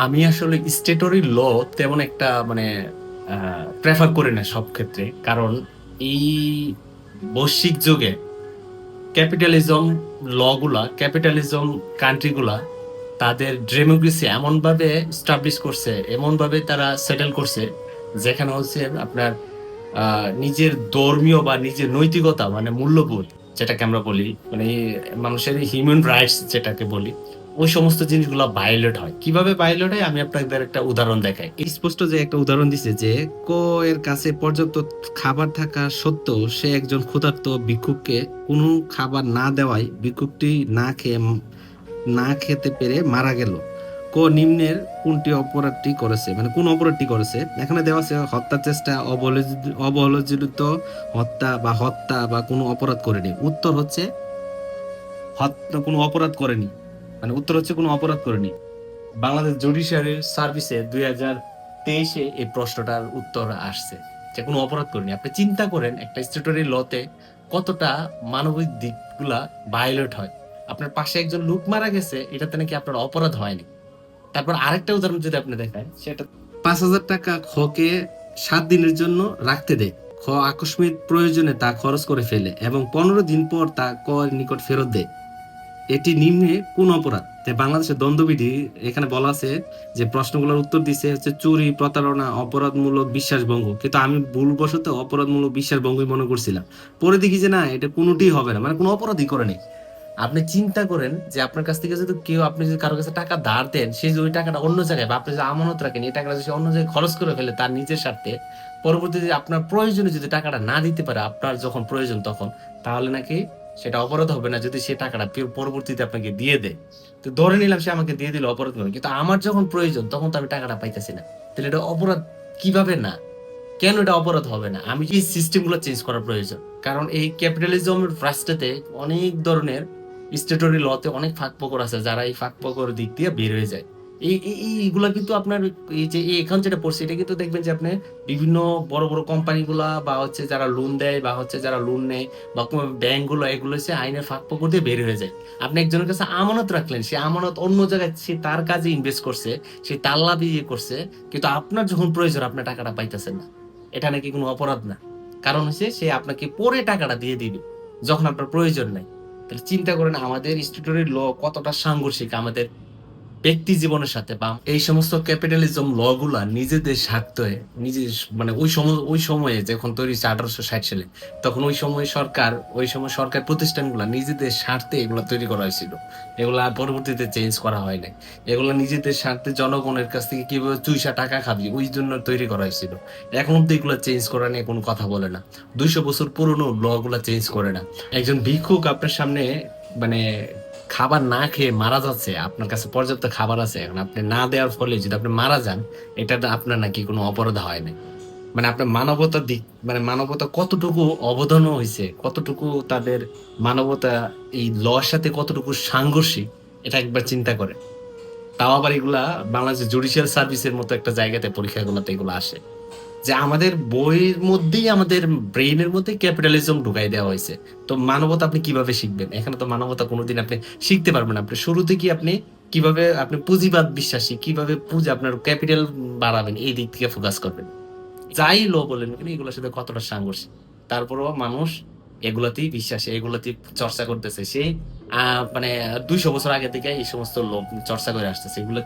আমি আসলে স্টেটরি ল তেমন একটা মানে প্রেফার করি না সব ক্ষেত্রে। কারণ এই বৈশ্বিক যুগে ক্যাপিটালিজম লগুলা ক্যাপিটালিজম কান্ট্রিগুলা তাদের ডেমোক্রেসি এমনভাবে স্টাবলিশ করছে, এমনভাবে তারা সেটেল করছে, যেখানে হচ্ছে আপনার নিজের ধর্মীয় বা নিজের নৈতিকতা মানে মূল্যবোধ, যেটাকে আমরা বলি মানে মানুষের হিউম্যান রাইটস যেটাকে বলি ওই সমস্ত জিনিসগুলো ভায়োলেট হয়। কীভাবে ভায়োলেট হয়? আমি আপনাদের একটা উদাহরণ দেখাই। স্পষ্ট যে একটা উদাহরণ দিছে যে, কো এর কাছে পর্যাপ্ত খাবার থাকা সত্ত্বেও সে একজন ক্ষুধার্ত ভিক্ষুককে কোনো খাবার না দেওয়ায় ভিক্ষুকটি না খেয়ে, না খেতে পেরে মারা গেল। কো নিম্নের কোনটি অপরাধটি করেছে? মানে কোন অপরাধটি করেছে? এখানে দেওয়া আছে হত্যা চেষ্টা অবহেলিত হত্যা বা হত্যা বা কোনো অপরাধ করেনি। উত্তর হচ্ছে হত্যা কোনো অপরাধ করেনি। মানে উত্তর হচ্ছে কোনো অপরাধ করেনি। বাংলাদেশ জুডিশিয়ারির সার্ভিসে দুই হাজার তেইশে এই প্রশ্নটার উত্তর আসছে যে কোনো অপরাধ করেনি। আপনি চিন্তা করেন, একটা স্টেটরি লতে কতটা মানবিক দিকগুলা ভায়োলেট হয়। আপনার পাশে একজন লোক মারা গেছে, এটাতে নাকি আপনার অপরাধ হয়নি। তারপর আরেকটা উদাহরণ যদি আপনি দেখায়, সেটা পাঁচ হাজার টাকা খকে সাত দিনের জন্য রাখতে দেয়। খ আকস্মিক প্রয়োজনে তা খরচ করে ফেলে এবং পনেরো দিন পর তা ক এর নিকট ফেরত দেয়। এটি নিম্নে কোন অপরাধ? বাংলাদেশের দ্বন্দ্ববিধি এখানে বলা আছে যে প্রশ্নগুলোর উত্তর দিছে হচ্ছে চুরি, প্রতারণা, অপরাধমূলক বিশ্বাসভঙ্গ। কিন্তু আমি ভুলবশত অপরাধমূলক বিশ্বাসভঙ্গই মনে করছিলাম। পরে দেখি যে না, এটা কোনোটি হবে না। মানে কোনো অপরাধই করে নেই। আপনি চিন্তা করেন যে আপনার কাছ থেকে যদি কেউ আপনি যদি কারও কাছে টাকা ধার দেন, সে যে ওই টাকাটা অন্য জায়গায় বা আপনি যদি আমানত রাখেন, এই টাকাটা যদি অন্য জায়গায় খরচ করে ফেলে তার নিজের স্বার্থে, পরবর্তীতে আপনার প্রয়োজনে যদি টাকাটা না দিতে পারে, আপনার যখন প্রয়োজন তখন, তাহলে নাকি সেটা অপরাধ হবে না যদি সে টাকাটা পরবর্তীতে আপনাকে দিয়ে দেয়। তো ধরে নিলাম সে আমাকে দিয়ে দিল অপরাধ হবে কিন্তু আমার যখন প্রয়োজন, তখন তো আমি টাকাটা পাইতেছি না। তাহলে এটা অপরাধ কীভাবে না? কেন এটা অপরাধ হবে না? আমি এই সিস্টেমগুলো চেঞ্জ করার প্রয়োজন। কারণ এই ক্যাপিটালিজমের রাষ্ট্রতে অনেক ধরনের স্টেটরি লতে অনেক ফাঁক পকর আছে, যারা এই ফাঁক পকর দিক দিয়ে বের হয়ে যায়। এই, এই- এই- এইগুলা কিন্তু আপনার এই যে যেটা পড়ছে, এটা কিন্তু দেখবেন যে আপনি বিভিন্ন বড় বড় কোম্পানিগুলা বা হচ্ছে যারা লোন দেয় বা হচ্ছে যারা লোন নেয় বা গুলো এগুলো আইনের ফাঁক ফকর দিয়ে বের হয়ে যায়। আপনি একজনের কাছে আমানত রাখলেন, সে আমানত অন্য জায়গায় সে তার কাজে ইনভেস্ট করছে, সে তার লাভ ইয়ে করছে, কিন্তু আপনার যখন প্রয়োজন আপনার টাকাটা পাইতেছেন না। এটা নাকি কোনো অপরাধ না। কারণ হচ্ছে সে আপনাকে পরে টাকাটা দিয়ে দিবে, যখন আপনার প্রয়োজন নাই। তাহলে চিন্তা করেন, আমাদের স্টুডেন্টের ল কতটা সাংঘর্ষিক, আমাদের ব্যক্তি জীবনের সাথে বা এই সমস্ত ক্যাপিটালিজম ল গুলা নিজেদের স্বার্থে, নিজের মানে ওই সময়, ওই সময়ে যখন তৈরি হয়েছে আঠারোশো ষাট সালে, তখন ওই সময় সরকার, ওই সময় সরকার প্রতিষ্ঠানগুলা নিজেদের স্বার্থে এগুলো তৈরি করা হয়েছিল। এগুলা পরবর্তীতে চেঞ্জ করা হয় নাই। এগুলো নিজেদের স্বার্থে জনগণের কাছ থেকে কীভাবে চুইসা টাকা খাবি, ওই জন্য তৈরি করা হয়েছিল। এখন অব্দি এগুলো চেঞ্জ করা নিয়ে কোনো কথা বলে না। দুইশো বছর পুরনো ল গুলা চেঞ্জ করে না। একজন ভিক্ষুক আপনার সামনে মানে খাবার না খেয়ে মারা যাচ্ছে, আপনার কাছে পর্যাপ্ত খাবার আছে, এখন আপনি না দেওয়ার ফলে যদি আপনি মারা যান, এটা আপনার নাকি কোনো অপরাধ হয় না মানে আপনার মানবতার দিক মানে মানবতা কতটুকু অবদান হয়েছে, কতটুকু তাদের মানবতা এই লর সাথে কতটুকু সাংঘর্ষিক, এটা একবার চিন্তা করে। তাও আবার এগুলা বাংলাদেশ জুডিশিয়াল সার্ভিসের মতো একটা জায়গাতে পরীক্ষাগুলোতে এগুলো আসে। যে আমাদের বইয়ের মধ্যেই আমাদের ব্রেইনের মধ্যে ক্যাপিটালিজম ঢুকাই দেওয়া হয়েছে। তো মানবতা আপনি কীভাবে শিখবেন? এখানে তো মানবতা কোনোদিন আপনি শিখতে পারবেন আপনি শুরুতে কি আপনি কীভাবে আপনি পুঁজিবাদ বিশ্বাসী কীভাবে পুঁজি আপনার ক্যাপিটাল বাড়াবেন এই দিক থেকে ফোকাস করবেন। যাই লো বলেন কিন্তু এগুলোর সাথে কতটা সাংঘর্ষিক? তারপরেও মানুষ এগুলাতেই বিশ্বাসী এগুলাতেই চর্চা করতেছে। আহ, মানে দুইশো বছর আগে থেকে এই সমস্ত লোক চর্চা করে আসতেছে। এগুলো